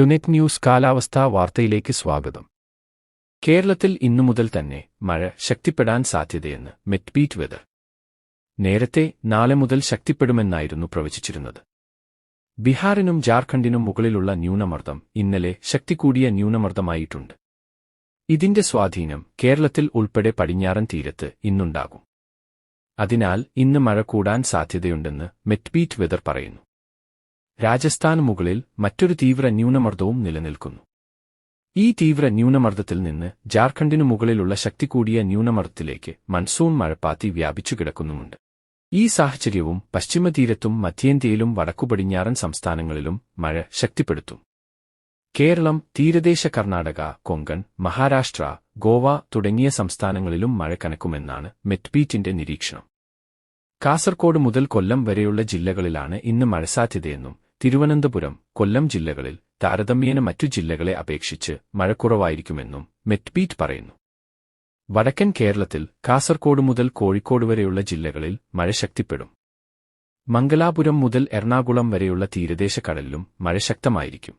ടുനെറ്റ് news കാലാവസ്ഥാ വാർത്തയിലേക്ക് സ്വാഗതം. കേരളത്തിൽ ഇന്നു മുതൽ തന്നെ മഴ ശക്തിപ്പെടാൻ സാധ്യതയെന്ന് മെറ്റ്ബീറ്റ് വെതർ. നേരത്തെ നാളെ മുതൽ ശക്തിപ്പെടുമെന്നായിരുന്നു പ്രവചിച്ചിരുന്നത്. ബീഹാറിനും ജാർഖണ്ഡിനും മുകളിലുള്ള ന്യൂനമർദ്ദം ഇന്നലെ ശക്തികൂടിയ ന്യൂനമർദ്ദമായിട്ടുണ്ട്. ഇതിന്റെ സ്വാധീനം കേരളത്തിൽ ഉൾപ്പെടെ പടിഞ്ഞാറൻ തീരത്ത് ഇന്നുണ്ടാകും. അതിനാൽ ഇന്ന് മഴ കൂടാൻ സാധ്യതയുണ്ടെന്ന് മെറ്റ്ബീറ്റ് വെതർ പറയുന്നു. രാജസ്ഥാന് മുകളിൽ മറ്റൊരു തീവ്ര ന്യൂനമർദ്ദവും നിലനിൽക്കുന്നു. ഈ തീവ്ര ന്യൂനമർദ്ദത്തിൽ നിന്ന് ജാർഖണ്ഡിനു മുകളിലുള്ള ശക്തികൂടിയ ന്യൂനമർദ്ദത്തിലേക്ക് മൺസൂൺ മഴപ്പാത്തി വ്യാപിച്ചു കിടക്കുന്നുമുണ്ട് ഈ സാഹചര്യവും പശ്ചിമതീരത്തും മധ്യേന്ത്യയിലും വടക്കുപടിഞ്ഞാറൻ സംസ്ഥാനങ്ങളിലും മഴ ശക്തിപ്പെടുത്തും. കേരളം തീരദേശ കർണാടക കൊങ്കൺ മഹാരാഷ്ട്ര ഗോവ തുടങ്ങിയ സംസ്ഥാനങ്ങളിലും മഴ കനക്കുമെന്നാണ് മെറ്റ്ബീറ്റിന്റെ നിരീക്ഷണം. കാസർകോട് മുതൽ കൊല്ലം വരെയുള്ള ജില്ലകളിലാണ് ഇന്ന് മഴ സാധ്യതയെന്നും തിരുവനന്തപുരം കൊല്ലം ജില്ലകളിൽ താരതമ്യേന മറ്റു ജില്ലകളെ അപേക്ഷിച്ച് മഴക്കുറവായിരിക്കുമെന്നും മെറ്റ്ബീറ്റ് പറയുന്നു. വടക്കൻ കേരളത്തിൽ കാസർകോട് മുതൽ കോഴിക്കോട് വരെയുള്ള ജില്ലകളിൽ മഴ ശക്തിപ്പെടും. മംഗലാപുരം മുതൽ എറണാകുളം വരെയുള്ള തീരദേശ കടലിലും മഴ ശക്തമായിരിക്കും.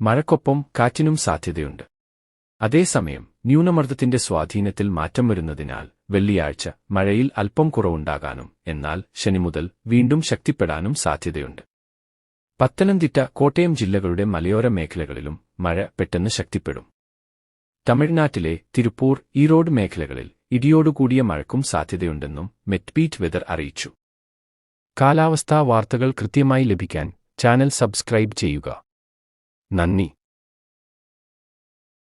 മഴക്കൊപ്പം കാറ്റിനും സാധ്യതയുണ്ട്. അതേസമയം ന്യൂനമർദ്ദത്തിന്റെ സ്വാധീനത്തിൽ മാറ്റം വരുന്നതിനാൽ വെള്ളിയാഴ്ച മഴയിൽ അല്പം കുറവുണ്ടാകാനും എന്നാൽ ശനി മുതൽ വീണ്ടും ശക്തിപ്പെടാനും സാധ്യതയുണ്ട്. പത്തനംതിട്ട കോട്ടയം ജില്ലകളുടെ മലയോര മേഖലകളിലും മഴ പെട്ടെന്ന് ശക്തിപ്പെടും. തമിഴ്നാട്ടിലെ തിരുപ്പൂർ ഈറോഡ് മേഖലകളിൽ ഇടിയോടുകൂടിയ മഴക്കും സാധ്യതയുണ്ടെന്നും മെറ്റ്ബീറ്റ് വെതർ അറിയിച്ചു. കാലാവസ്ഥാ വാർത്തകൾ കൃത്യമായി ലഭിക്കാൻ ചാനൽ സബ്സ്ക്രൈബ് ചെയ്യുക. നന്ദി.